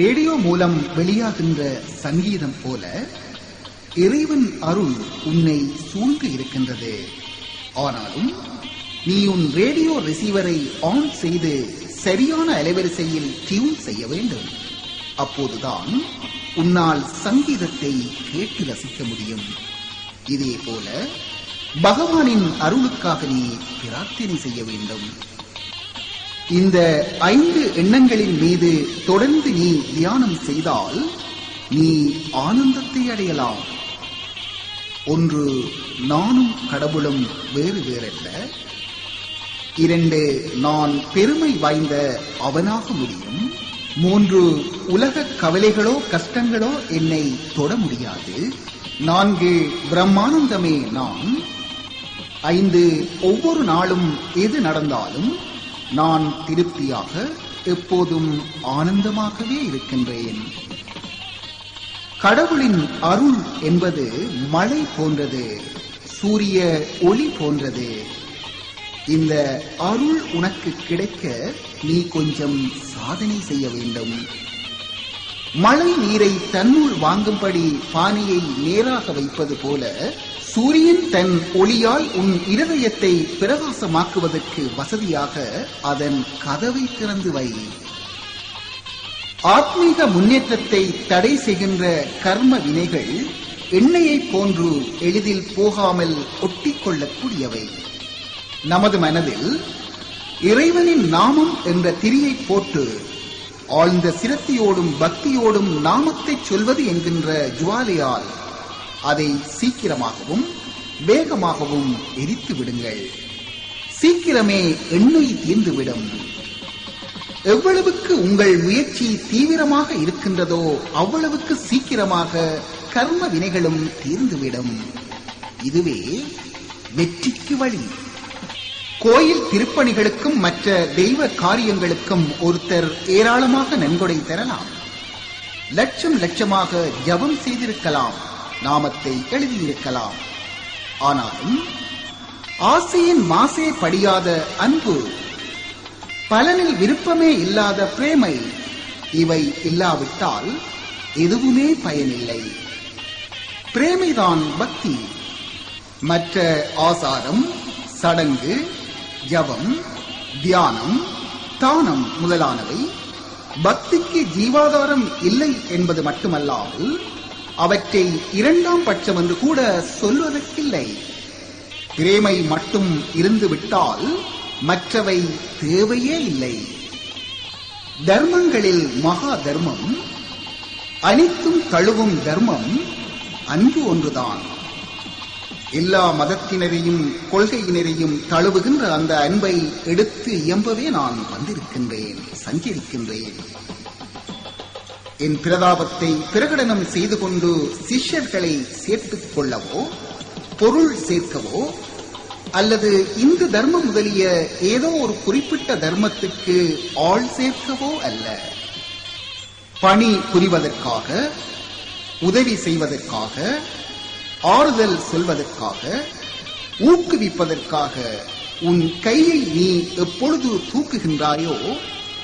Radio மூலம் வெளியாகின்ற சங்கீதம் போல இறைவன் அருள் உன்னை சூழ்ந்து இருக்கின்றது. ஆனாலும் நீ உன் ரேடியோ ரிசீவரை ஆன் செய்து சரியான அலைவரிசையில் டியூன் செய்ய வேண்டும். அப்போதுதான் உன்னால் சங்கீதத்தை கேட்டு ரசிக்க முடியும். இதே போல பகவானின் அருளுக்காக நீ பிரார்த்தனை செய்ய வேண்டும். இந்த ஐந்து எண்ணங்களின் மீது தொடர்ந்து நீ தியானம் செய்தால் நீ ஆனந்தத்தை அடையலாம். ஒன்று நானும் கடவுளும் வேறு வேறல்ல. இரண்டு நான் பெருமை வாய்ந்த அவனாக முடியும். மூன்று உலக கவலைகளோ கஷ்டங்களோ என்னை தொட முடியாது. நான்கு பிரம்மானந்தமே நான். ஐந்து ஒவ்வொரு நாளும் எது நடந்தாலும் நான் திருப்தியாக எப்போதும் ஆனந்தமாகவே இருக்கின்றேன். கடவுளின் அருள் என்பது மழை போன்றது சூரிய ஒளி போன்றது. இந்த அருள் உனக்கு கிடைக்க நீ கொஞ்சம் சாதனை செய்ய வேண்டும். மழை நீரை தன்னுள் வாங்கும்படி பானையை நேராக வைப்பது போல சூரியன் தன் ஒளியால் உன் இருதயத்தை பிரகாசமாக்குவதற்கு வசதியாக அதன் கதவை திறந்து வை. ஆத்மீக முன்னேற்றத்தை தடை செய்கின்ற கர்ம வினைகள் எண்ணெயைப் போன்று எளிதில் போகாமல் ஒட்டிக்கொள்ளக்கூடியவை. நமது மனதில் இறைவனின் நாமம் என்ற திரியை போட்டு ஆழ்ந்த சிரத்தியோடும் பக்தியோடும் நாமத்தை சொல்வது என்கின்ற ஜுவாலையால் அதை சீக்கிரமாகவும் வேகமாகவும் எரித்து விடுங்கள். சீக்கிரமே எண்ணெய் தீர்ந்துவிடும். எவ்வளவுக்கு உங்கள் முயற்சி தீவிரமாக இருக்கின்றதோ அவ்வளவுக்கு சீக்கிரமாக கர்ம வினைகளும் தீர்ந்துவிடும். இதுவே வெற்றிக்கு வழி. கோயில் திருப்பணிகளுக்கும் மற்ற தெய்வ காரியங்களுக்கும் ஒருத்தர் ஏராளமாக நன்கொடை தரலாம். லட்சம் லட்சமாக ஜபம் செய்திருக்கலாம். நாமத்தை எழுதியிருக்கலாம். ஆனாலும் ஆசையின் மாசே படியாத அன்பு பலனில் விருப்பமே இல்லாத பிரேமை இவை இல்லாவிட்டால் எதுவுமே பயனில்லை. பிரேமைதான் பக்தி. மற்ற ஆசாரம் சடங்கு ஜபம் தியானம் தானம் முதலானவை பக்திக்கு ஜீவாதாரம் இல்லை என்பது மட்டுமல்லாமல் அவற்றை இரண்டாம் பட்சம் என்று கூட சொல்வதற்கில்லை. பிரேமை மட்டும் இருந்துவிட்டால் மற்றவை தேவையே இல்லை. தர்மங்களில் மகா தர்மம் அனைத்தும் தழுவும் தர்மம் அன்பு ஒன்றுதான். எல்லா மதத்தினரையும் கொள்கையினரையும் தழுவுகின்ற அந்த அன்பை எடுத்து இயம்பவே நான் வந்திருக்கின்றேன் சஞ்சரிக்கின்றேன். என் பிரதாபத்தை பிரகடனம் செய்து கொண்டு சிஷ்யர்களை சேர்த்துக் கொள்ளவோ பொருள் சேர்க்கவோ அல்லது இந்து தர்மம் முதலிய ஏதோ ஒரு குறிப்பிட்ட தர்மத்துக்கு ஆள் சேர்க்கவோ அல்ல. பணி புரிவதற்காக உதவி செய்வதற்காக ஆறுதல் சொல்வதற்காக ஊக்குவிப்பதற்காக உன் கையை நீ எப்பொழுது தூக்குகின்றாயோ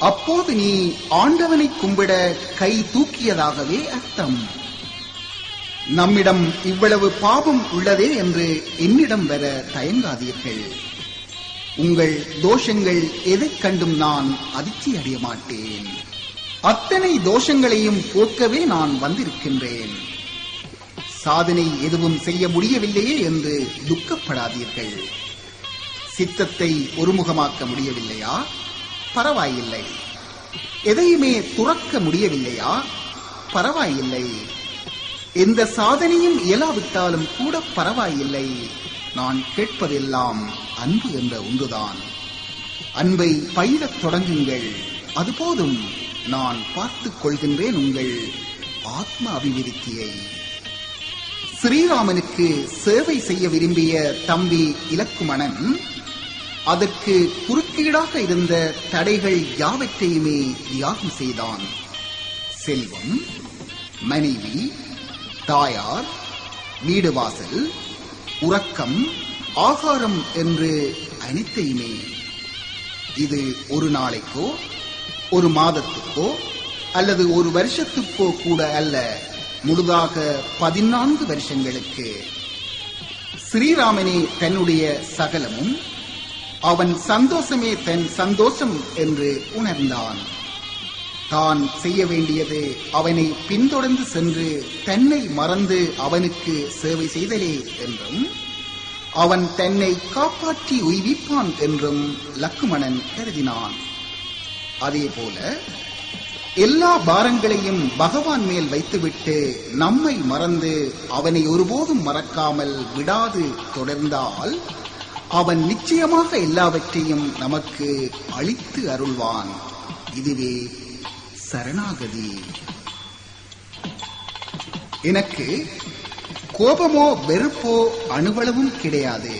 அப்போது நீ ஆண்டவனை கும்பிட கை தூக்கியதாகவே அர்த்தம். நம்மிடம் இவ்வளவு பாவம் உள்ளதே என்று என்னிடம் வர தயங்காதீர்கள். உங்கள் தோஷங்கள் எதைக் கண்டும் நான் அதிர்ச்சி அடைய மாட்டேன். அத்தனை தோஷங்களையும் போக்கவே நான் வந்திருக்கின்றேன். சாதனை எதுவும் செய்ய முடியவில்லையே என்று துக்கப்படாதீர்கள். சித்தத்தை ஒருமுகமாக்க முடியவில்லையா? பரவாயில்லை. எதையுமே துறக்க முடியவில்லையா? பரவாயில்லை. எந்த சாதனையும் இயலாவிட்டாலும் கூட பரவாயில்லை. நான் கேட்பதெல்லாம் அன்பு என்ற ஒன்றுதான். அன்பை பயிரத் தொடங்குங்கள். அது போதும். நான் பார்த்துக் கொள்கின்றேன் உங்கள் ஆத்ம அபிவிருத்தியை. ஸ்ரீராமனுக்கு சேவை செய்ய விரும்பிய தம்பி இலக்குமணன் அதற்கு குறுக்கீடாக இருந்த தடைகள் யாவற்றையுமே தியாகம் செய்தான். செல்வம் மனைவி தாயார் வீடு வாசல் உறக்கம் ஆகாரம் என்று அனைத்தையுமே. இது ஒரு நாளைக்கோ ஒரு மாதத்துக்கோ அல்லது ஒரு வருஷத்துக்கோ கூட அல்ல முழுதாக பதினான்கு வருஷங்களுக்கு. ஸ்ரீராமனே தன்னுடைய சகலமும் அவன் சந்தோஷமே தன் சந்தோஷம் என்று உணர்ந்தான். தான் செய்ய வேண்டியது அவனை பின்தொடர்ந்து சென்று தன்னை மறந்து அவனுக்கு சேவை செய்தலே என்றும் அவன் தன்னை காப்பாற்றி உய்விப்பான் என்றும் லக்குமணன் கருதினான். அதேபோல எல்லா பாரங்களையும் பகவான் மேல் வைத்துவிட்டு நம்மை மறந்து அவனை ஒருபோதும் மறக்காமல் விடாது தொடர்ந்தால் அவன் நிச்சயமாக எல்லாவற்றையும் நமக்கு அளித்து அருள்வான். இதுவே சரணாகதி. எனக்கு கோபமோ வெறுப்போ அணுவளவும் கிடையாது.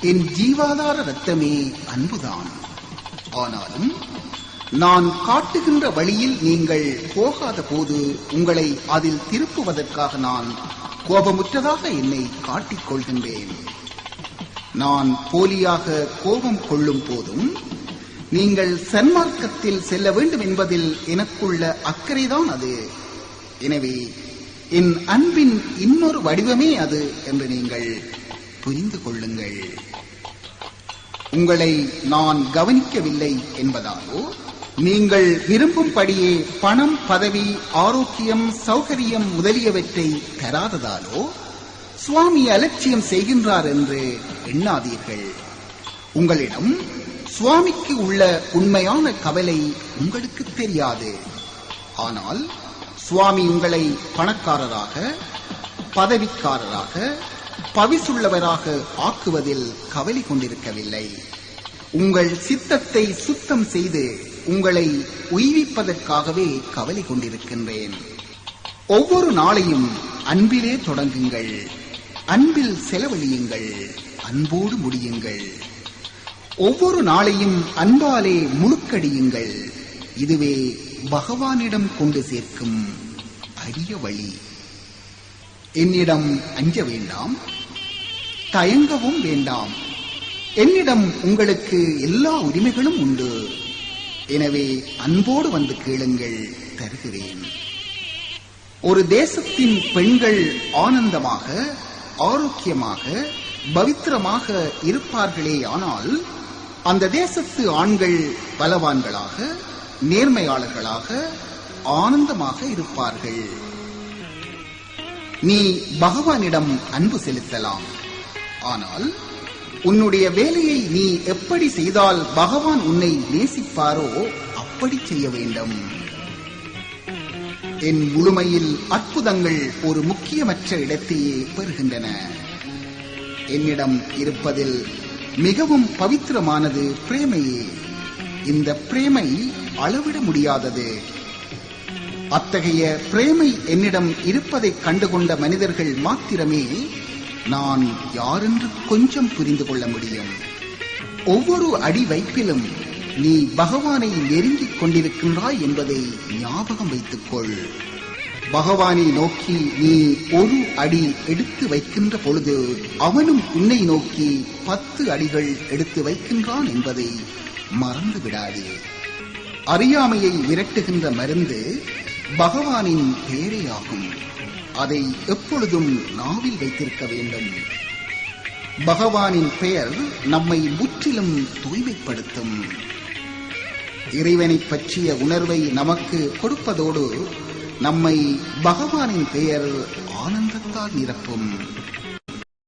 என் ஜீவாதார ரத்தமே அன்புதான். ஆனாலும் நான் காட்டுகின்ற வழியில் நீங்கள் போகாத போது உங்களை அதில் திருப்புவதற்காக நான் கோபமுற்றதாக என்னை காட்டிக் கொள்கின்றேன். நான் போலியாக கோபம் கொள்ளும் போதும் நீங்கள் சன்மார்க்கத்தில் செல்ல வேண்டும் என்பதில் எனக்குள்ள அக்கறைதான் அது. எனவே என் அன்பின் இன்னொரு வடிவமே அது என்று நீங்கள் புரிந்து கொள்ளுங்கள். உங்களை நான் கவனிக்கவில்லை என்பதாலோ நீங்கள் விரும்பும்படியே பணம் பதவி ஆரோக்கியம் சௌகரியம் முதலியவற்றை தராததாலோ சுவாமி அலட்சியம் செய்கின்றார் என்று எண்ணாதீர்கள். உங்களிடம் சுவாமிக்கு உள்ள உண்மையான கவலை உங்களுக்கு தெரியாது. ஆனால் சுவாமி உங்களை பணக்காரராக பதவிக்காரராக பவிசுள்ளவராக ஆக்குவதில் கவலை கொண்டிருக்கவில்லை. உங்கள் சித்தத்தை சுத்தம் செய்து உங்களை உய்விப்பதற்காகவே கவலை கொண்டிருக்கின்றேன். ஒவ்வொரு நாளையும் அன்பிலே தொடங்குங்கள். அன்பில் செலவழியுங்கள் அன்போடு முடியுங்கள். ஒவ்வொரு நாளையும் அன்பாலே முழுக்கடியுங்கள். இதுவே பகவானிடம் கொண்டு சேர்க்கும் அரிய வழி. என்னிடம் அஞ்ச வேண்டாம் தயங்கவும் வேண்டாம். என்னிடம் உங்களுக்கு எல்லா உரிமைகளும் உண்டு. எனவே அன்போடு வந்து கேளுங்கள் தருகிறேன். ஒரு தேசத்தின் பெண்கள் ஆனந்தமாக ஆரோக்கியமாக பவித்திரமாக இருப்பார்களே ஆனால் அந்த தேசத்து ஆண்கள் பலவான்களாக நேர்மையாளர்களாக ஆனந்தமாக இருப்பார்கள். நீ பகவானிடம் அன்பு செலுத்தலாம். ஆனால் உன்னுடைய வேலையை நீ எப்படி செய்தால் பகவான் உன்னை நேசிப்பாரோ அப்படி செய்ய வேண்டும். என் முழுமையில் அற்புதங்கள் ஒரு முக்கியமற்ற இடத்தையே பெறுகின்றன. என்னிடம் இருப்பதில் மிகவும் பவித்திரமானது பிரேமையே. இந்த பிரேமை அளவிட முடியாதது. அத்தகைய பிரேமை என்னிடம் இருப்பதைக் கண்டுகொண்ட மனிதர்கள் மாத்திரமே நான் யாரென்று கொஞ்சம் புரிந்து கொள்ள முடியும். ஒவ்வொரு அடி வைப்பிலும் நீ பகவானை நெருங்கிக் கொண்டிருக்கின்றாய் என்பதை ஞாபகம் வைத்துக்கொள். பகவானை நோக்கி நீ ஒரு அடி எடுத்து வைக்கின்ற பொழுது அவனும் உன்னை நோக்கி பத்து அடிகள் எடுத்து வைக்கின்றான் என்பதை மறந்து விடாதே. அறியாமையை விரட்டுகின்ற மருந்து பகவானின் பேரையாகும். ஆகும் அதை எப்பொழுதும் நாவில் வைத்திருக்க வேண்டும். பகவானின் பெயர் நம்மை முற்றிலும் தூய்மைப்படுத்தும். இறைவனை பற்றிய உணர்வை நமக்கு கொடுப்பதோடு நம்மை பகவானின் பெயர் ஆனந்தத்தால் நிரப்பும்.